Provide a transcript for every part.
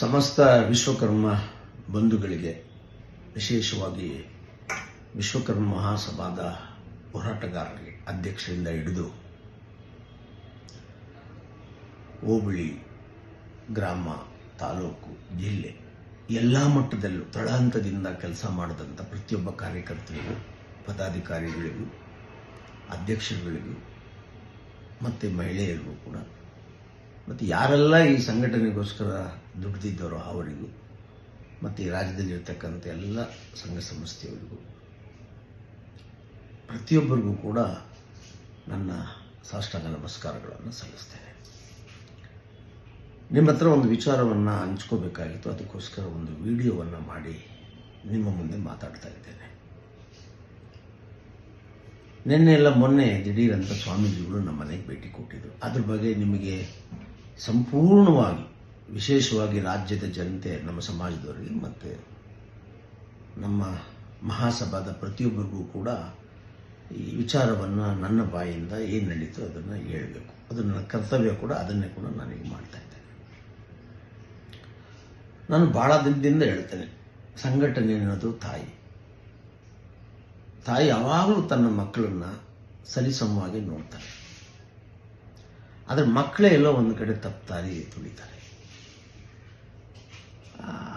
ಸಮಸ್ತ ವಿಶ್ವಕರ್ಮ ಬಂಧುಗಳಿಗೆ, ವಿಶೇಷವಾಗಿ ವಿಶ್ವಕರ್ಮ ಮಹಾಸಭಾದ ಹೋರಾಟಗಾರರಿಗೆ ಅಧ್ಯಕ್ಷರಿಂದ ಹಿಡಿದು ಹೋಬಳಿ, ಗ್ರಾಮ, ತಾಲೂಕು, ಜಿಲ್ಲೆ ಎಲ್ಲ ಮಟ್ಟದಲ್ಲೂ ತಳಹಂತದಿಂದ ಕೆಲಸ ಮಾಡಿದಂಥ ಪ್ರತಿಯೊಬ್ಬ ಕಾರ್ಯಕರ್ತರಿಗೂ, ಪದಾಧಿಕಾರಿಗಳಿಗೂ, ಅಧ್ಯಕ್ಷರುಗಳಿಗೂ, ಮತ್ತು ಮಹಿಳೆಯರಿಗೂ ಕೂಡ ಮತ್ತು ಯಾರೆಲ್ಲ ಈ ಸಂಘಟನೆಗೋಸ್ಕರ ದುಡ್ದಿದ್ದವರೋ ಅವರಿಗೂ ಮತ್ತು ಈ ರಾಜ್ಯದಲ್ಲಿರ್ತಕ್ಕಂಥ ಎಲ್ಲ ಸಂಘ ಸಂಸ್ಥೆಯವರಿಗೂ ಪ್ರತಿಯೊಬ್ಬರಿಗೂ ಕೂಡ ನನ್ನ ಸಾಷ್ಟಾಂಗ ನಮಸ್ಕಾರಗಳನ್ನು ಸಲ್ಲಿಸ್ತೇನೆ. ನಿಮ್ಮ ಹತ್ರ ಒಂದು ವಿಚಾರವನ್ನು ಹಂಚ್ಕೋಬೇಕಾಗಿತ್ತು, ಅದಕ್ಕೋಸ್ಕರ ಒಂದು ವಿಡಿಯೋವನ್ನು ಮಾಡಿ ನಿಮ್ಮ ಮುಂದೆ ಮಾತಾಡ್ತಾ ಇದ್ದೇನೆ. ನಿನ್ನೆ ಎಲ್ಲ ಮೊನ್ನೆ ದಿಢೀರಂತ ಸ್ವಾಮೀಜಿಗಳು ನಮ್ಮ ಮನೆಗೆ ಭೇಟಿ ಕೊಟ್ಟಿದ್ದರು ಅದ್ರ ಬಗ್ಗೆ ನಿಮಗೆ ಸಂಪೂರ್ಣವಾಗಿ, ವಿಶೇಷವಾಗಿ ರಾಜ್ಯದ ಜನತೆ, ನಮ್ಮ ಸಮಾಜದವರಿಗೆ, ಮತ್ತು ನಮ್ಮ ಮಹಾಸಭಾದ ಪ್ರತಿಯೊಬ್ಬರಿಗೂ ಕೂಡ ಈ ವಿಚಾರವನ್ನು ನನ್ನ ಬಾಯಿಂದ ಏನು ನಡೀತು ಅದನ್ನು ಹೇಳಬೇಕು. ಅದು ನನ್ನ ಕರ್ತವ್ಯ ಕೂಡ, ಅದನ್ನೇ ಕೂಡ ನನಗೆ ಮಾಡ್ತಾ ಇದ್ದೇನೆ. ನಾನು ಭಾಳ ದಿನದಿಂದ ಹೇಳ್ತೇನೆ, ಸಂಘಟನೆ ಅನ್ನೋದು ತಾಯಿ. ತಾಯಿ ಯಾವಾಗಲೂ ತನ್ನ ಮಕ್ಕಳನ್ನು ಸರಿಸಮವಾಗಿ ನೋಡ್ತಾರೆ ಆದರೆ ಮಕ್ಕಳೇ ಎಲ್ಲೋ ಒಂದು ಕಡೆ ತಪ್ಪುದಾರಿ ತುಳಿತಾರೆ.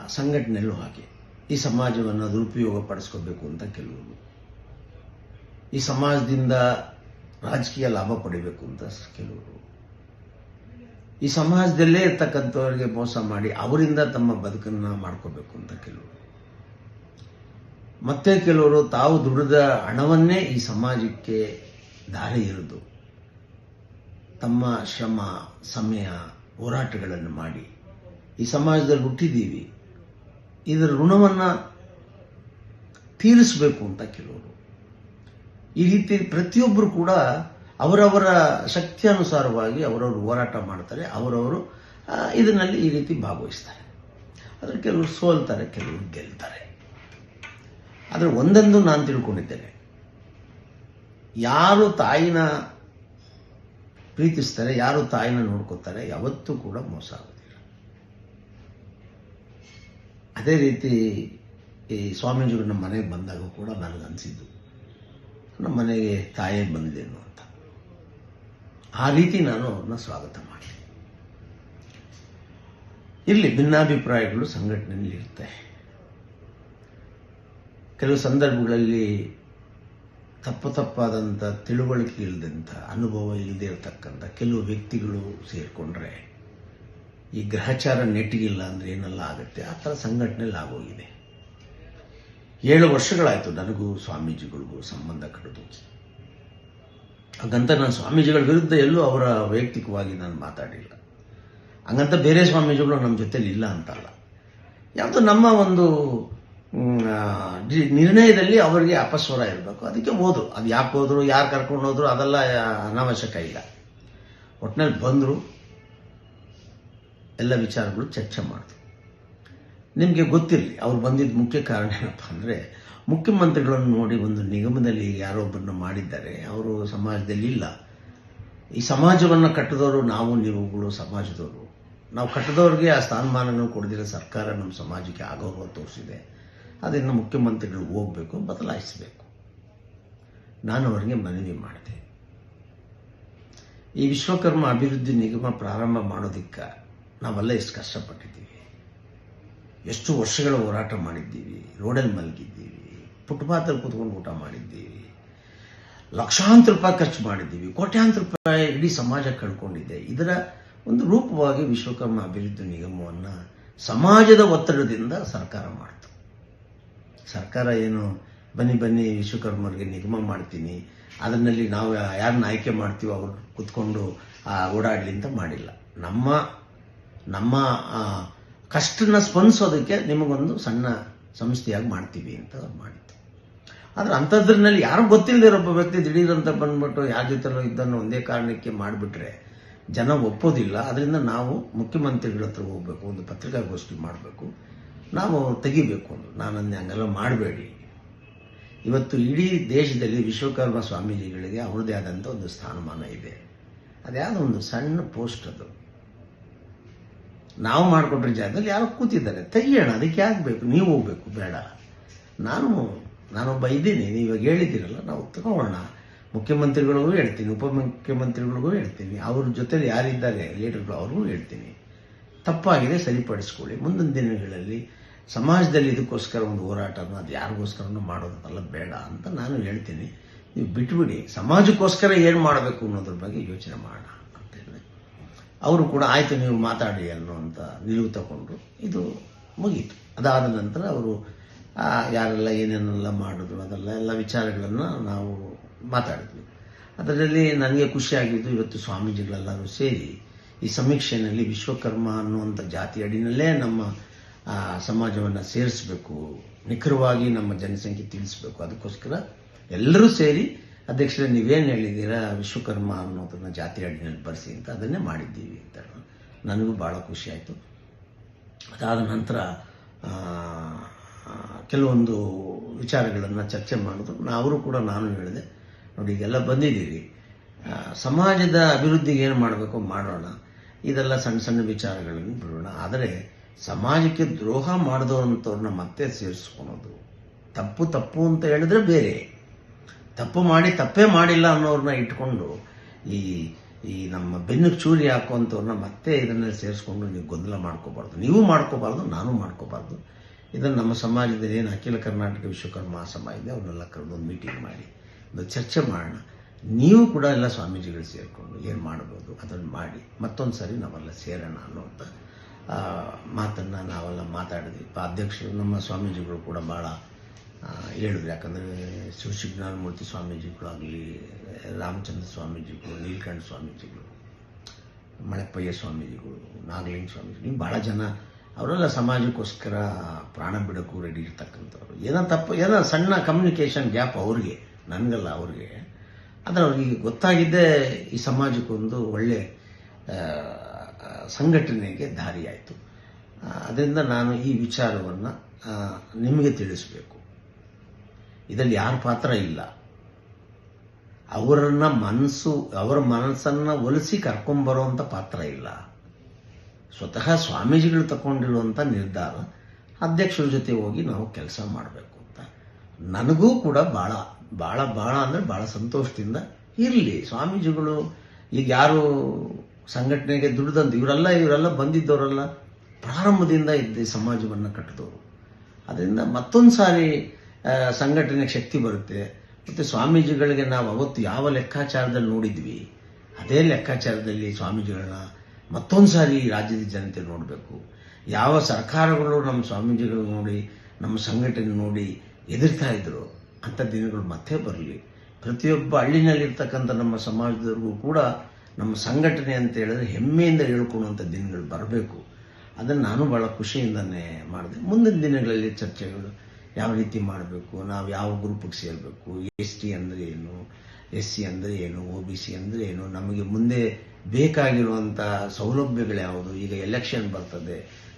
ಸಂಘಟನೆಯಲ್ಲೂ ಹಾಗೆ. ಈ ಸಮಾಜವನ್ನು ದುರುಪಯೋಗ ಪಡಿಸ್ಕೋಬೇಕು ಅಂತ ಕೆಲವರು. ಈ ಸಮಾಜದಿಂದ ರಾಜಕೀಯ ಲಾಭ ಪಡಿಬೇಕು ಅಂತ ಕೆಲವರು. ಈ ಸಮಾಜದಲ್ಲೇ ಇರ್ತಕ್ಕಂಥವ್ರಿಗೆ ಮೋಸ ಮಾಡಿ ಅವರಿಂದ ತಮ್ಮ ಬದುಕನ್ನು ಮಾಡ್ಕೋಬೇಕು ಅಂತ ಕೆಲವರು. ಮತ್ತೆ ಕೆಲವರು ತಾವು ದುಡಿದ ಹಣವನ್ನೇ ಈ ಸಮಾಜಕ್ಕೆ ದಾರಿ ಎರೆದು ತಮ್ಮ ಶ್ರಮ, ಸಮಯ, ಹೋರಾಟಗಳನ್ನು ಮಾಡಿ. ಈ ಸಮಾಜದಲ್ಲಿ ಹುಟ್ಟಿದ್ದೀವಿ. ಇದರ ಋಣವನ್ನು ತೀರಿಸಬೇಕು ಅಂತ ಕೆಲವರು. ಈ ರೀತಿ ಪ್ರತಿಯೊಬ್ಬರು ಕೂಡ ಅವರವರ ಶಕ್ತಿಯಾನುಸಾರವಾಗಿ ಅವರವರು ಹೋರಾಟ ಮಾಡ್ತಾರೆ, ಅವರವರು ಇದರಲ್ಲಿ ಈ ರೀತಿ ಭಾಗವಹಿಸ್ತಾರೆ. ಆದರೆ ಕೆಲವರು ಸೋಲ್ತಾರೆ, ಕೆಲವರು ಗೆಲ್ತಾರೆ. ಆದರೆ ಒಂದೊಂದು ನಾನು ತಿಳ್ಕೊಂಡಿದ್ದೇನೆ. ಯಾರು ತಾಯಿನ ಪ್ರೀತಿಸ್ತಾರೆ, ಯಾರು ತಾಯಿನ ನೋಡ್ಕೋತಾರೆ ಯಾವತ್ತೂ ಕೂಡ ಮೋಸ ಆಗೋದಿಲ್ಲ. ಅದೇ ರೀತಿ ಈ ಸ್ವಾಮೀಜಿಗಳು ನಮ್ಮ ಮನೆಗೆ ಬಂದಾಗ ಕೂಡ ನನಗನ್ಸಿದ್ದು ನಮ್ಮ ಮನೆಗೆ ತಾಯೇ ಬಂದಿದ್ದೇನು ಅಂತ ಆ ರೀತಿ ನಾನು ಅವ್ರನ್ನ ಸ್ವಾಗತ ಮಾಡಲಿ. ಇರಲಿ ಭಿನ್ನಾಭಿಪ್ರಾಯಗಳು ಸಂಘಟನೆಯಲ್ಲಿ ಇರುತ್ತೆ. ಕೆಲವು ಸಂದರ್ಭಗಳಲ್ಲಿ ತಪ್ಪು ತಪ್ಪಾದಂಥ ತಿಳುವಳಿಕೆ ಇಲ್ಲದಂಥ ಅನುಭವ ಇಲ್ಲದೆ ಇರತಕ್ಕಂಥ ಕೆಲವು ವ್ಯಕ್ತಿಗಳು ಸೇರಿಕೊಂಡ್ರೆ, ಈ ಗ್ರಹಚಾರ ನೆಟ್ಟಿಗಿಲ್ಲ ಅಂದರೆ ಏನೆಲ್ಲ ಆಗುತ್ತೆ? ಆ ಥರ ಸಂಘಟನೆಯಲ್ಲಿ ಆಗೋಗಿದೆ. ಏಳು ವರ್ಷಗಳಾಯಿತು ನನಗೂ ಸ್ವಾಮೀಜಿಗಳಿಗೂ ಸಂಬಂಧ ಕಡಿದು. ಹಾಗಂತ ನಾನು ಸ್ವಾಮೀಜಿಗಳ ವಿರುದ್ಧ ಎಲ್ಲೂ ಅವರ ವೈಯಕ್ತಿಕವಾಗಿ ನಾನು ಮಾತಾಡಿಲ್ಲ. ಹಂಗಂತ ಬೇರೆ ಸ್ವಾಮೀಜಿಗಳು ನಮ್ಮ ಜೊತೆಲಿ ಇಲ್ಲ ಅಂತಲ್ಲ. ಯಾವುದು ನಮ್ಮ ಒಂದು ನಿರ್ಣಯದಲ್ಲಿ ಅವರಿಗೆ ಅಪಸ್ವರ ಇರಬೇಕು. ಅದಕ್ಕೆ ಓದು. ಅದು ಯಾಕೆ ಹೋದ್ರು ಯಾರು ಕರ್ಕೊಂಡು ಹೋದ್ರು, ಅದೆಲ್ಲ ಅನಾವಶ್ಯಕ ಇಲ್ಲ. ಒಟ್ಟಿನಲ್ಲಿ ಬಂದರು, ಎಲ್ಲ ವಿಚಾರಗಳು ಚರ್ಚೆ ಮಾಡಿದ್ರು. ನಿಮಗೆ ಗೊತ್ತಿರಲಿ, ಅವ್ರು ಬಂದಿದ್ದ ಮುಖ್ಯ ಕಾರಣ ಏನಪ್ಪ ಅಂದರೆ, ಮುಖ್ಯಮಂತ್ರಿಗಳನ್ನು ನೋಡಿ ಒಂದು ನಿಗಮದಲ್ಲಿ ಯಾರೊಬ್ಬರನ್ನ ಮಾಡಿದ್ದಾರೆ. ಅವರು ಸಮಾಜದಲ್ಲಿ ಇಲ್ಲ. ಈ ಸಮಾಜವನ್ನು ಕಟ್ಟಿದವರು ನಾವು, ನೀವುಗಳು ಸಮಾಜದವರು. ನಾವು ಕಟ್ಟದವ್ರಿಗೆ ಆ ಸ್ಥಾನಮಾನವನ್ನು ಕೊಡದಿರೋ ಸರ್ಕಾರ ನಮ್ಮ ಸಮಾಜಕ್ಕೆ ಆಗೋಗ ತೋರಿಸಿದೆ. ಅದನ್ನು ಮುಖ್ಯಮಂತ್ರಿಗಳು ಹೋಗಬೇಕು, ಬದಲಾಯಿಸಬೇಕು. ನಾನು ಅವರಿಗೆ ಮನವಿ ಮಾಡಿದೆ. ಈ ವಿಶ್ವಕರ್ಮ ಅಭಿವೃದ್ಧಿ ನಿಗಮ ಪ್ರಾರಂಭ ಮಾಡೋದಕ್ಕೆ ನಾವೆಲ್ಲ ಎಷ್ಟು ಕಷ್ಟಪಟ್ಟಿದ್ದೀವಿ. ಎಷ್ಟು ವರ್ಷಗಳ ಹೋರಾಟ ಮಾಡಿದ್ದೀವಿ, ರೋಡಲ್ಲಿ ಮಲಗಿದ್ದೀವಿ, ಫುಟ್ಪಾತಲ್ಲಿ ಕೂತ್ಕೊಂಡು ಊಟ ಮಾಡಿದ್ದೀವಿ, ಲಕ್ಷಾಂತರ ರೂಪಾಯಿ ಖರ್ಚು ಮಾಡಿದ್ದೀವಿ, ಕೋಟ್ಯಾಂತರ ರೂಪಾಯಿ ಇಡೀ ಸಮಾಜ ಕಳ್ಕೊಂಡಿದೆ. ಇದರ ಒಂದು ರೂಪವಾಗಿ ವಿಶ್ವಕರ್ಮ ಅಭಿವೃದ್ಧಿ ನಿಗಮವನ್ನು ಸಮಾಜದ ಒತ್ತಡದಿಂದ ಸರ್ಕಾರ ಮಾಡ್ತು. ಸರ್ಕಾರ ಏನು ಬನ್ನಿ ಬನ್ನಿ ವಿಶ್ವಕರ್ಮರಿಗೆ ನಿಗಮ ಮಾಡ್ತೀನಿ. ಅದರಲ್ಲಿ ನಾವು ಯಾರನ್ನ ಆಯ್ಕೆ ಮಾಡ್ತೀವೋ ಅವ್ರು ಕುತ್ಕೊಂಡು ಆ, ಓಡಾಡಲಿ ಅಂತ ಮಾಡಿಲ್ಲ. ನಮ್ಮ ನಮ್ಮ ಕಷ್ಟನ ಸ್ಪಂದಿಸೋದಕ್ಕೆ ನಿಮಗೊಂದು ಸಣ್ಣ ಸಂಸ್ಥೆಯಾಗಿ ಮಾಡ್ತೀವಿ ಅಂತ ಅವ್ರು ಮಾಡಿತ್ತು ಆದ್ರೆ ಅಂಥದ್ರಲ್ಲಿ ಯಾರು ಗೊತ್ತಿಲ್ಲದೆ ಒಬ್ಬ ವ್ಯಕ್ತಿ ದಿಢೀರಂತ ಬಂದ್ಬಿಟ್ಟು ಯಾರ ಜೊತೆಲೋ ಇದ್ದನ್ನು ಒಂದೇ ಕಾರಣಕ್ಕೆ ಮಾಡಿಬಿಟ್ರೆ ಜನ ಒಪ್ಪೋದಿಲ್ಲ. ಅದರಿಂದ ನಾವು ಮುಖ್ಯಮಂತ್ರಿಗಳ ಹತ್ರ ಹೋಗ್ಬೇಕು ಒಂದು ಪತ್ರಿಕಾಗೋಷ್ಠಿ ಮಾಡಬೇಕು. ನಾವು ತೆಗಿಬೇಕು ಅಂದ್ರು. ನಾನು ಅಂದೆ ಹಂಗೆಲ್ಲ ಮಾಡಬೇಡಿ. ಇವತ್ತು ಇಡೀ ದೇಶದಲ್ಲಿ ವಿಶ್ವಕರ್ಮ ಸ್ವಾಮೀಜಿಗಳಿಗೆ ಅವ್ರದ್ದೇ ಆದಂಥ ಒಂದು ಸ್ಥಾನಮಾನ ಇದೆ. ಅದ್ಯಾವುದೋ ಒಂದು ಸಣ್ಣ ಪೋಸ್ಟ್ ಅದು. ನಾವು ಮಾಡಿಕೊಟ್ರ ಜಾಗದಲ್ಲಿ ಯಾರು ಕೂತಿದ್ದಾರೆ. ತೆಗಿಯೋಣ, ಅದಕ್ಕೆ ಆಗಬೇಕು ಬೇಕು? ನೀವು ಹೋಗ್ಬೇಕು, ಬೇಡ. ನಾನು, ನಾನೊಬ್ಬ ಇದ್ದೀನಿ. ನೀವು ಹೇಳಿದ್ದೀರಲ್ಲ, ನಾವು ತಗೋಣ ಮುಖ್ಯಮಂತ್ರಿಗಳಿಗೂ ಹೇಳ್ತೀನಿ, ಉಪಮುಖ್ಯಮಂತ್ರಿಗಳಿಗೂ ಹೇಳ್ತೀನಿ. ಅವ್ರ ಜೊತೆಲಿ ಯಾರಿದ್ದಾರೆ? ಲೀಡರ್ಗಳು ಅವ್ರಿಗೂ ಹೇಳ್ತೀನಿ. ತಪ್ಪಾಗಿದೆ, ಸರಿಪಡಿಸ್ಕೊಳ್ಳಿ. ಮುಂದಿನ ದಿನಗಳಲ್ಲಿ ಸಮಾಜದಲ್ಲಿ ಇದಕ್ಕೋಸ್ಕರ ಒಂದು ಹೋರಾಟನ, ಅದು ಯಾರಿಗೋಸ್ಕರನೂ ಮಾಡೋದಲ್ಲ, ಬೇಡ ಅಂತ ನಾನು ಹೇಳ್ತೀನಿ. ನೀವು ಬಿಟ್ಬಿಡಿ. ಸಮಾಜಕ್ಕೋಸ್ಕರ ಏನು ಮಾಡಬೇಕು ಅನ್ನೋದ್ರ ಬಗ್ಗೆ ಯೋಚನೆ ಮಾಡೋಣ ಅಂತ ಹೇಳಿದೆ ಅವರು ಕೂಡ, ಆಯಿತು, ನೀವು ಮಾತಾಡಿ ಅನ್ನುವಂಥ ನಿಲುವು ತಗೊಂಡ್ರು ಇದು ಮುಗೀತು. ಅದಾದ ನಂತರ ಅವರು ಯಾರೆಲ್ಲ ಏನೇನೆಲ್ಲ ಮಾಡಿದ್ರು, ಅದೆಲ್ಲ ಎಲ್ಲ ವಿಚಾರಗಳನ್ನು ನಾವು ಮಾತಾಡಿದ್ವಿ. ಅದರಲ್ಲಿ ನನಗೆ ಖುಷಿಯಾಗಿದ್ದು ಇವತ್ತು ಸ್ವಾಮೀಜಿಗಳೆಲ್ಲರೂ ಸೇರಿ ಈ ಸಮೀಕ್ಷೆಯಲ್ಲಿ ವಿಶ್ವಕರ್ಮ ಅನ್ನುವಂಥ ಜಾತಿ ಅಡಿನಲ್ಲೇ ನಮ್ಮ ಸಮಾಜವನ್ನು ಸೇರಿಸಬೇಕು. ನಿಖರವಾಗಿ ನಮ್ಮ ಜನಸಂಖ್ಯೆ ತಿಳಿಸ್ಬೇಕು. ಅದಕ್ಕೋಸ್ಕರ ಎಲ್ಲರೂ ಸೇರಿ, ಅಧ್ಯಕ್ಷರೇ, ನೀವೇನು ಹೇಳಿದ್ದೀರಾ ವಿಶ್ವಕರ್ಮ ಅನ್ನೋದನ್ನ ಜಾತಿ ಅಡಿನಲ್ಲಿ ಬರೆಸಿ ಅಂತ ಅದನ್ನೇ ಮಾಡಿದ್ದೀವಿ ಅಂತ ನನಗೂ ಭಾಳ ಖುಷಿ ಆಯಿತು. ಅದಾದ ನಂತರ ಕೆಲವೊಂದು ವಿಚಾರಗಳನ್ನು ಚರ್ಚೆ ಮಾಡಿದ್ರು ಅವರು ಕೂಡ ನಾನು ಹೇಳಿದೆ, ನೋಡಿ ಈಗೆಲ್ಲ ಬಂದಿದ್ದೀವಿ ಸಮಾಜದ ಅಭಿವೃದ್ಧಿಗೆ ಏನು ಮಾಡಬೇಕು ಮಾಡೋಣ. ಇದೆಲ್ಲ ಸಣ್ಣ ಸಣ್ಣ ವಿಚಾರಗಳನ್ನು ಬಿಡೋಣ. ಆದರೆ ಸಮಾಜಕ್ಕೆ ದ್ರೋಹ ಮಾಡಿದವರಂಥವ್ರನ್ನ ಮತ್ತೆ ಸೇರಿಸ್ಕೊಳೋದು. ತಪ್ಪು ತಪ್ಪು ಅಂತ ಹೇಳಿದ್ರೆ ಬೇರೆ. ತಪ್ಪು ಮಾಡಿ ತಪ್ಪೇ ಮಾಡಿಲ್ಲ ಅನ್ನೋರನ್ನ ಇಟ್ಕೊಂಡು ಈ ಈ ನಮ್ಮ ಬೆನ್ನಿಗೆ ಚೂರಿ ಹಾಕುವಂಥವ್ರನ್ನ ಮತ್ತೆ ಇದನ್ನ ಸೇರಿಸ್ಕೊಂಡು ನೀವು ಗೊಂದಲ ಮಾಡ್ಕೋಬಾರ್ದು. ನೀವು ಮಾಡ್ಕೋಬಾರ್ದು, ನಾನು ಮಾಡ್ಕೋಬಾರ್ದು. ಇದನ್ನು ನಮ್ಮ ಸಮಾಜದಲ್ಲಿ ಏನು ಅಖಿಲ ಕರ್ನಾಟಕ ವಿಶ್ವಕರ್ಮ ಸಮಾಜ ಇದೆ ಅವನ್ನೆಲ್ಲ ಕರೆದು ಒಂದು ಮೀಟಿಂಗ್ ಮಾಡಿ. ಒಂದು ಚರ್ಚೆ ಮಾಡೋಣ. ನೀವು ಕೂಡ ಎಲ್ಲ ಸ್ವಾಮೀಜಿಗಳು ಸೇರಿಕೊಂಡು ಏನು ಮಾಡ್ಬೋದು ಅದನ್ನು ಮಾಡಿ ಮತ್ತೊಂದು ಸರಿ ನಾವೆಲ್ಲ ಸೇರೋಣ ಅನ್ನುವಂಥ ಆ, ಮಾತನ್ನು ನಾವೆಲ್ಲ ಮಾತಾಡಿದ್ವಿ. ಅಧ್ಯಕ್ಷರು ನಮ್ಮ ಸ್ವಾಮೀಜಿಗಳು ಕೂಡ ಭಾಳ ಹೇಳಿದ್ರು. ಯಾಕಂದರೆ ಶಿವಶಿಜ್ಞಾನಮೂರ್ತಿ ಸ್ವಾಮೀಜಿಗಳಾಗಲಿ ರಾಮಚಂದ್ರ ಸ್ವಾಮೀಜಿಗಳು ನೀಲಕಂಠ ಸ್ವಾಮೀಜಿಗಳು ಮಳೆಪ್ಪಯ್ಯ ಸ್ವಾಮೀಜಿಗಳು ನಾಗಲಿಂಗ ಸ್ವಾಮೀಜಿಗಳು ಭಾಳ ಜನ ಅವರೆಲ್ಲ ಸಮಾಜಕ್ಕೋಸ್ಕರ ಪ್ರಾಣ ಬಿಡಕ್ಕೂ ರೆಡಿ ಇರ್ತಕ್ಕಂಥವ್ರು. ಏನೋ ತಪ್ಪು ಏನೋ ಸಣ್ಣ ಕಮ್ಯುನಿಕೇಷನ್ ಗ್ಯಾಪ್ ಅವ್ರಿಗೆ ನನಗಲ್ಲ ಅವ್ರಿಗೆ. ಆದರೆ ಅವ್ರಿಗೆ ಗೊತ್ತಾಗಿದ್ದೇ ಈ ಸಮಾಜಕ್ಕೊಂದು ಒಳ್ಳೆ ಸಂಘಟನೆಗೆ ದಾರಿಯಾಯಿತು. ಅದರಿಂದ ನಾನು ಈ ವಿಚಾರವನ್ನು ನಿಮಗೆ ತಿಳಿಸಬೇಕು. ಇದರಲ್ಲಿ ಯಾರ ಪಾತ್ರ ಇಲ್ಲ. ಅವರನ್ನ ಮನಸ್ಸು, ಅವರ ಮನಸ್ಸನ್ನು ಒಲಿಸಿ ಕರ್ಕೊಂಬರುವಂಥ ಪಾತ್ರ ಇಲ್ಲ. ಸ್ವತಃ ಸ್ವಾಮೀಜಿಗಳು ತಗೊಂಡಿರುವಂಥ ನಿರ್ಧಾರ, ಅಧ್ಯಕ್ಷರ ಜೊತೆ ಹೋಗಿ ನಾವು ಕೆಲಸ ಮಾಡಬೇಕು ಅಂತ. ನನಗೂ ಕೂಡ ಭಾಳ ಭಾಳ ಭಾಳ ಅಂದರೆ ಭಾಳ ಸಂತೋಷದಿಂದ ಇರಲಿ. ಸ್ವಾಮೀಜಿಗಳು ಈಗ ಯಾರು ಸಂಘಟನೆಗೆ ದುಡ್ದಂತ ಇವರೆಲ್ಲ ಇವರೆಲ್ಲ ಬಂದಿದ್ದವರೆಲ್ಲ ಪ್ರಾರಂಭದಿಂದ ಇದ್ದ ಸಮಾಜವನ್ನು ಕಟ್ಟಿದವರು. ಅದರಿಂದ ಮತ್ತೊಂದು ಸಾರಿ ಸಂಘಟನೆಗೆ ಶಕ್ತಿ ಬರುತ್ತೆ. ಮತ್ತು ಸ್ವಾಮೀಜಿಗಳಿಗೆ ನಾವು ಅವತ್ತು ಯಾವ ಲೆಕ್ಕಾಚಾರದಲ್ಲಿ ನೋಡಿದ್ವಿ, ಅದೇ ಲೆಕ್ಕಾಚಾರದಲ್ಲಿ ಸ್ವಾಮೀಜಿಗಳನ್ನ ಮತ್ತೊಂದು ಸಾರಿ ರಾಜ್ಯದ ಜನತೆ ನೋಡಬೇಕು. ಯಾವ ಸರ್ಕಾರಗಳು ನಮ್ಮ ಸ್ವಾಮೀಜಿಗಳು ನೋಡಿ, ನಮ್ಮ ಸಂಘಟನೆ ನೋಡಿ ಎದುರ್ತಾ ಇದ್ರು. ಅಂಥ ದಿನಗಳು ಮತ್ತೆ ಬರಲಿ. ಪ್ರತಿಯೊಬ್ಬ ಹಳ್ಳಿನಲ್ಲಿರ್ತಕ್ಕಂಥ ನಮ್ಮ ಸಮಾಜದವ್ರಿಗೂ ಕೂಡ ನಮ್ಮ ಸಂಘಟನೆ ಅಂತ ಹೇಳಿದ್ರೆ ಹೆಮ್ಮೆಯಿಂದ ಹೇಳ್ಕೊಳ್ಳುವಂಥ ದಿನಗಳು ಬರಬೇಕು. ಅದನ್ನು ನಾನು ಭಾಳ ಖುಷಿಯಿಂದನೇ ಮಾಡಿದೆ. ಮುಂದಿನ ದಿನಗಳಲ್ಲಿ ಚರ್ಚೆಗಳು ಯಾವ ರೀತಿ ಮಾಡಬೇಕು, ನಾವು ಯಾವ ಗ್ರೂಪಿಗೆ ಸೇರಬೇಕು, ಎಸ್ ಟಿ ಅಂದರೆ ಏನು, ಎಸ್ ಸಿ ಅಂದರೆ ಏನು ಒ ಬಿ ಸಿ ಅಂದರೆ ಏನು, ನಮಗೆ ಮುಂದೆ ಬೇಕಾಗಿರುವಂಥ ಸೌಲಭ್ಯಗಳು ಯಾವುದು, ಈಗ ಎಲೆಕ್ಷನ್ ಬರ್ತದೆ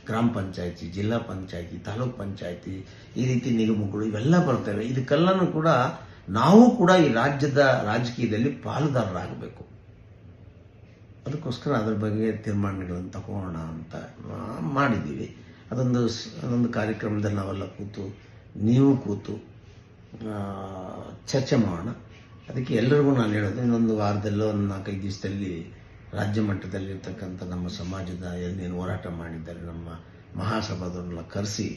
ಗ್ರಾಮ ಪಂಚಾಯಿತಿ, ಜಿಲ್ಲಾ ಪಂಚಾಯಿತಿ, ತಾಲೂಕ್ ಪಂಚಾಯಿತಿ, ಈ ರೀತಿ ನಿಗಮಗಳು ಇವೆಲ್ಲ ಬರ್ತವೆ ಇದಕ್ಕೆಲ್ಲನೂ ಕೂಡ ನಾವು ಕೂಡ ಈ ರಾಜ್ಯದ ರಾಜಕೀಯದಲ್ಲಿ ಪಾಲುದಾರರಾಗಬೇಕು. ಅದಕ್ಕೋಸ್ಕರ ಅದ್ರ ಬಗ್ಗೆ ತೀರ್ಮಾನಗಳನ್ನು ತಗೋಣ ಅಂತ ಮಾಡಿದ್ದೀವಿ. ಅದೊಂದು ಅದೊಂದು ಕಾರ್ಯಕ್ರಮದಲ್ಲಿ ನಾವೆಲ್ಲ ಕೂತು, ನೀವು ಕೂತು ಚರ್ಚೆ ಮಾಡೋಣ. ಅದಕ್ಕೆ ಎಲ್ಲರಿಗೂ ನಾನು ಹೇಳೋದು, ಇನ್ನೊಂದು ವಾರದಲ್ಲೋ, ಒಂದು ನಾಲ್ಕೈದು ದಿವಸದಲ್ಲಿ ರಾಜ್ಯ ಮಟ್ಟದಲ್ಲಿರ್ತಕ್ಕಂಥ ನಮ್ಮ ಸಮಾಜದ ಏನೇನು ಹೋರಾಟ ಮಾಡಿದ್ದಾರೆ, ನಮ್ಮ ಮಹಾಸಭಾದವ್ರನ್ನೆಲ್ಲ ಕರೆಸಿ,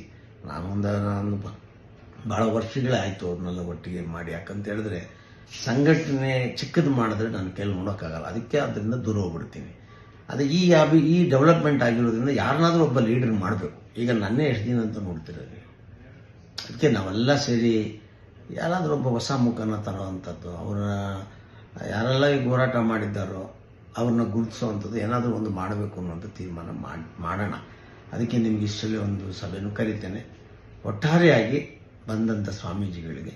ನಾನೊಂದು ನಾನು ಭಾಳ ವರ್ಷಗಳೇ ಆಯಿತು ಅವ್ರನ್ನೆಲ್ಲ ಒಟ್ಟಿಗೆ ಮಾಡಿ. ಯಾಕಂತ ಹೇಳಿದ್ರೆ ಸಂಘಟನೆ ಚಿಕ್ಕದು ಮಾಡಿದ್ರೆ ನಾನು ಕೈಲಿ ನೋಡೋಕ್ಕಾಗಲ್ಲ. ಅದಕ್ಕೆ ಅದರಿಂದ ದೂರ ಹೋಗ್ಬಿಡ್ತೀನಿ. ಅದು ಈ ಅಭಿ, ಈ ಡೆವಲಪ್ಮೆಂಟ್ ಆಗಿರೋದ್ರಿಂದ ಯಾರನ್ನಾದರೂ ಒಬ್ಬ ಲೀಡರ್ ಮಾಡಬೇಕು. ಈಗ ನನ್ನೇ ಎಷ್ಟು ದಿನ ಅಂತ ನೋಡ್ತಿರೋದು ಅದಕ್ಕೆ ನಾವೆಲ್ಲ ಸೇರಿ ಯಾರಾದರೂ ಒಬ್ಬ ಹೊಸ ಮುಖನ ತರೋವಂಥದ್ದು, ಅವರ ಯಾರೆಲ್ಲ ಈಗ ಹೋರಾಟ ಮಾಡಿದ್ದಾರೋ ಅವ್ರನ್ನ ಗುರುತಿಸುವಂಥದ್ದು ಏನಾದರೂ ಒಂದು ಮಾಡಬೇಕು ಅನ್ನುವಂಥ ತೀರ್ಮಾನ ಮಾಡಿ, ಮಾಡೋಣ. ಅದಕ್ಕೆ ನಿಮಗೆ ಇಷ್ಟರಲ್ಲಿ ಒಂದು ಸಭೆಯನ್ನು ಕರೀತೇನೆ. ಒಟ್ಟಾರೆಯಾಗಿ ಬಂದಂಥ ಸ್ವಾಮೀಜಿಗಳಿಗೆ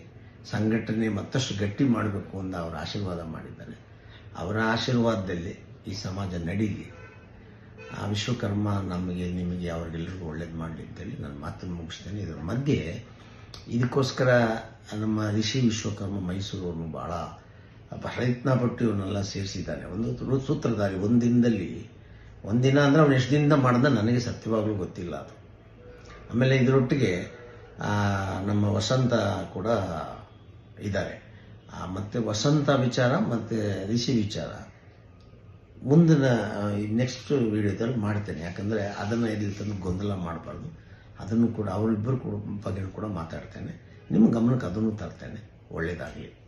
ಸಂಘಟನೆ ಮತ್ತಷ್ಟು ಗಟ್ಟಿ ಮಾಡಬೇಕು ಅಂತ ಅವರ ಆಶೀರ್ವಾದ ಮಾಡಿದ್ದಾರೆ. ಅವರ ಆಶೀರ್ವಾದದಲ್ಲಿ ಈ ಸಮಾಜ ನಡೀಲಿ. ಆ ವಿಶ್ವಕರ್ಮ ನಮಗೆ, ನಿಮಗೆ ಅವ್ರಿಗೆಲ್ಲರಿಗೂ ಒಳ್ಳೇದು ಮಾಡಲಿ ಅಂತೇಳಿ ನಾನು ಮಾತನ್ನು ಮುಗಿಸ್ತೇನೆ. ಇದರ ಮಧ್ಯೆ ಇದಕ್ಕೋಸ್ಕರ ನಮ್ಮ ರಿಷಿ ವಿಶ್ವಕರ್ಮ ಮೈಸೂರವ್ರನ್ನು ಭಾಳ ಪ್ರಯತ್ನ ಪಟ್ಟು ಇವನ್ನೆಲ್ಲ ಸೇರಿಸಿದ್ದಾನೆ. ಒಂದು ಸೂತ್ರಧಾರಿ ಒಂದು ದಿನದಲ್ಲಿ ಒಂದಿನ ಅಂದರೆ ಅವನು ಎಷ್ಟು ದಿನದಿಂದ ಮಾಡಿದ ನನಗೆ ಸತ್ಯವಾಗಲೂ ಗೊತ್ತಿಲ್ಲ ಅದು. ಆಮೇಲೆ ಇದರೊಟ್ಟಿಗೆ ನಮ್ಮ ವಸಂತ ಕೂಡ ಇದ್ದಾರೆ. ಮತ್ತೆ ವಸಂತ ವಿಚಾರ, ಮತ್ತು ರಿಷಿ ವಿಚಾರ. ಮುಂದಿನ ನೆಕ್ಸ್ಟ್ ವಿಡಿಯೋದಲ್ಲಿ ಮಾಡ್ತೇನೆ. ಯಾಕಂದರೆ ಅದನ್ನು ಇಲ್ಲಿ ತಂದು ಗೊಂದಲ ಮಾಡಬಾರ್ದು. ಅದನ್ನು ಕೂಡ ಅವರಿಬ್ಬರು ಕೂಡ, ಬಗ್ಗೆ ಕೂಡ ಮಾತಾಡ್ತೇನೆ. ನಿಮ್ಮ ಗಮನಕ್ಕೆ ಅದನ್ನು ತರ್ತೇನೆ. ಒಳ್ಳೆಯದಾಗಲಿ